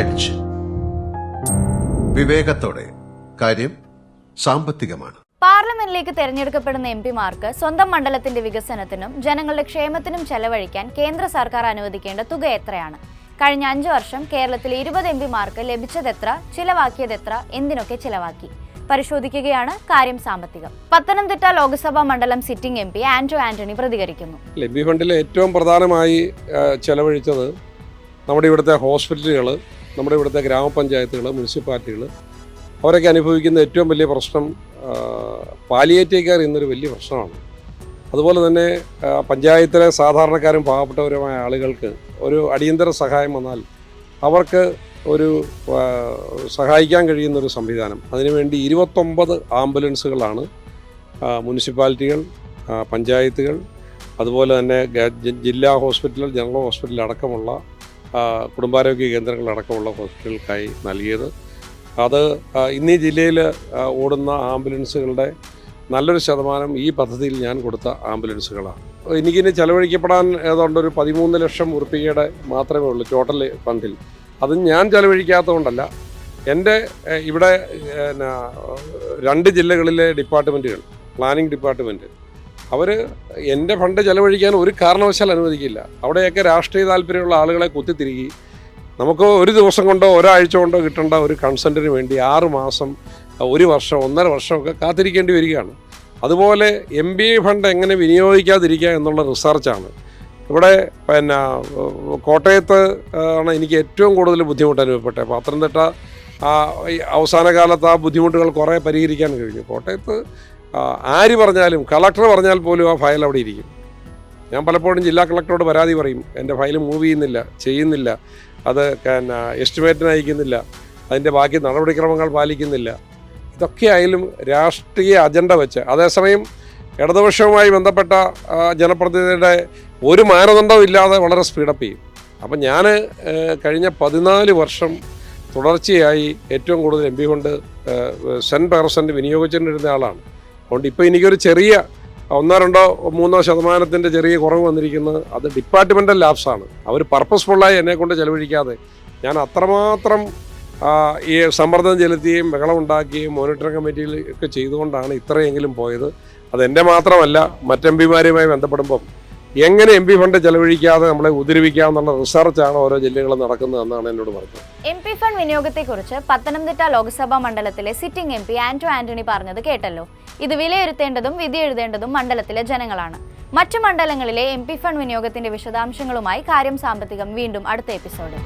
Edge വിവേകത്തോടെ. കാര്യം സാമ്പത്തികമാണ്. പാർലമെന്റിലേക്ക് തെരഞ്ഞെടുക്കപ്പെടുന്ന M പിമാർക്ക് സ്വന്തം മണ്ഡലത്തിന്റെ വികസനത്തിനും ജനങ്ങളുടെ ക്ഷേമത്തിനും ചെലവഴിക്കാൻ കേന്ദ്ര സർക്കാർ അനുവദിക്കേണ്ട തുക എത്രയാണ്? കഴിഞ്ഞ അഞ്ചു വർഷം കേരളത്തിലെ ഇരുപത് എം പിമാർക്ക് ലഭിച്ചതെത്ര ചിലവാക്കിയതെത്ര എന്തിനൊക്കെ ചിലവാക്കി? പരിശോധിക്കുകയാണ് കാര്യം സാമ്പത്തികം. പത്തനംതിട്ട ലോക്സഭാ മണ്ഡലം sitting M P Anto Antony പ്രതികരിക്കുന്നു. ലഭ്യ ഫണ്ടിൽ ഏറ്റവും പ്രധാനമായി ചെലവഴിച്ചത് നമ്മുടെ ഇവിടുത്തെ ഹോസ്പിറ്റലുകൾ നമ്മുടെ ഇവിടുത്തെ ഗ്രാമപഞ്ചായത്തുകൾ മുനിസിപ്പാലിറ്റികൾ അവരൊക്കെ അനുഭവിക്കുന്ന ഏറ്റവും വലിയ പ്രശ്നം പാലിയേറ്റീവ് കെയർ എന്നൊരു വലിയ പ്രശ്നമാണ്. അതുപോലെ തന്നെ പഞ്ചായത്തിലെ സാധാരണക്കാരും പാവപ്പെട്ടവരുമായ ആളുകൾക്ക് ഒരു അടിയന്തര സഹായം വന്നാൽ അവർക്ക് ഒരു സഹായിക്കാൻ കഴിയുന്ന ഒരു സംവിധാനം അതിനുവേണ്ടി ഇരുപത്തൊമ്പത് ആംബുലൻസുകളാണ് മുനിസിപ്പാലിറ്റികൾ പഞ്ചായത്തുകൾ അതുപോലെ തന്നെ ജില്ലാ ഹോസ്പിറ്റൽ ജനറൽ ആ, കുടുംബാരോഗ്യ കേന്ദ്രങ്ങളടക്കമുള്ള ഹോസ്പിറ്റലുകൾക്കായി നൽകിയത്. അത് ഇന്നീ ജില്ലയിൽ ഓടുന്ന ആംബുലൻസുകളുടെ നല്ലൊരു ശതമാനം ഈ പദ്ധതിയിൽ ഞാൻ കൊടുത്ത ആംബുലൻസുകളാണ്. എനിക്കിനി ചെലവഴിക്കപ്പെടാൻ ഏതാണ്ട് ഒരു പതിമൂന്ന് ലക്ഷം ഉറുപ്പികയുടെ മാത്രമേ ഉള്ളൂ ടോട്ടൽ ഫണ്ടിൽ. അത് ഞാൻ ചെലവഴിക്കാത്തതുകൊണ്ടല്ല എന്റെ ഇവിടെ രണ്ട് ജില്ലകളിലെ ഡിപ്പാർട്ട്മെന്റുകൾ പ്ലാനിംഗ് ഡിപ്പാർട്ട്മെന്റ് അവർ എന്റെ ഫണ്ട് ചെലവഴിക്കാൻ ഒരു കാരണവശാൽ അനുവദിക്കില്ല. അവിടെയൊക്കെ രാഷ്ട്രീയ താല്പര്യമുള്ള ആളുകളെ കുത്തിത്തിരികി. നമുക്ക് ഒരു ദിവസം കൊണ്ടോ ഒരാഴ്ച കൊണ്ടോ കിട്ടേണ്ട ഒരു കൺസെന്റിന് വേണ്ടി ആറ് മാസം ഒരു വർഷം ഒന്നര വർഷമൊക്കെ കാത്തിരിക്കേണ്ടി വരികയാണ്. അതുപോലെ എം ബി എ ഫണ്ട് എങ്ങനെ വിനിയോഗിക്കാതിരിക്കുക എന്നുള്ള റിസർച്ചാണ്. ഇവിടെ പിന്നെ കോട്ടയത്ത് ആണ് എനിക്ക് ഏറ്റവും കൂടുതൽ ബുദ്ധിമുട്ട് അനുഭവപ്പെട്ടത്. പത്തനംതിട്ട ആ, അവസാന കാലത്ത് ആ ബുദ്ധിമുട്ടുകൾ കുറേ പരിഹരിക്കാൻ കഴിഞ്ഞു. കോട്ടയത്ത് ആര് പറഞ്ഞാലും കളക്ടർ പറഞ്ഞാൽ പോലും ആ ഫയൽ അവിടെ ഇരിക്കും. ഞാൻ പലപ്പോഴും ജില്ലാ കളക്ടറോട് പരാതി പറയും എന്റെ ഫയൽ മൂവ് ചെയ്യുന്നില്ല ചെയ്യുന്നില്ല. അത് എസ്റ്റിമേറ്റിന് അയക്കുന്നില്ല. അതിന്റെ ബാക്കി നടപടിക്രമങ്ങൾ പാലിക്കുന്നില്ല. ഇതൊക്കെ ആയാലും രാഷ്ട്രീയ അജണ്ട വെച്ച് അതേസമയം ഇടതുപക്ഷവുമായി ബന്ധപ്പെട്ട ജനപ്രതിനിധിയുടെ ഒരു മാനദണ്ഡവും ഇല്ലാതെ വളരെ സ്പീഡപ്പ് ചെയ്യും. അപ്പം ഞാൻ കഴിഞ്ഞ പതിനാല് വർഷം തുടർച്ചയായി ഏറ്റവും കൂടുതൽ എം പി കൊണ്ട് സെൻ പേർസെന്റ് വിനിയോഗിച്ചിരുന്ന ആളാണ്. അതുകൊണ്ട് ഇപ്പോൾ എനിക്കൊരു ചെറിയ ഒന്നോ രണ്ടോ മൂന്നോ ശതമാനത്തിന്റെ ചെറിയ കുറവ് വന്നിരിക്കുന്നത് അത് ഡിപ്പാർട്ട്മെന്റൽ ലാബ്സാണ് അവർ പർപ്പസ്ഫുള്ളായി എന്നെ കൊണ്ട് ചെലവഴിക്കാതെ ഞാൻ അത്രമാത്രം ഈ സമ്മർദ്ദം ചെലുത്തുകയും ബഹളം ഉണ്ടാക്കുകയും മോണിറ്ററിംഗ് കമ്മിറ്റിയിൽ ഒക്കെ ചെയ്തുകൊണ്ടാണ് ഇത്രയെങ്കിലും പോയത്. അത് മാത്രമല്ല മറ്റ് എം പിമാരുമായി ബന്ധപ്പെടുമ്പം എങ്ങനെ എം പി ഫണ്ട് ചെലവഴിക്കാതെ നമ്മളെ ഉദ്രവിക്കാമെന്നുള്ള റിസർച്ചാണ് ഓരോ ജില്ലകളും നടക്കുന്നതെന്നാണ് എന്നോട് പറഞ്ഞത്. എം പി ഫണ്ട് വിനിയോഗത്തെക്കുറിച്ച് പത്തനംതിട്ട ലോക്സഭാ മണ്ഡലത്തിലെ sitting M P Anto Antony പറഞ്ഞത് കേട്ടല്ലോ. ഇത് വിലയിരുത്തേണ്ടതും വിധി എഴുതേണ്ടതും മണ്ഡലത്തിലെ ജനങ്ങളാണ്. മറ്റു മണ്ഡലങ്ങളിലെ എം പി ഫണ്ട് വിനിയോഗത്തിന്റെ വിശദാംശങ്ങളുമായി കാര്യം സാമ്പത്തികം വീണ്ടും അടുത്ത എപ്പിസോഡിൽ.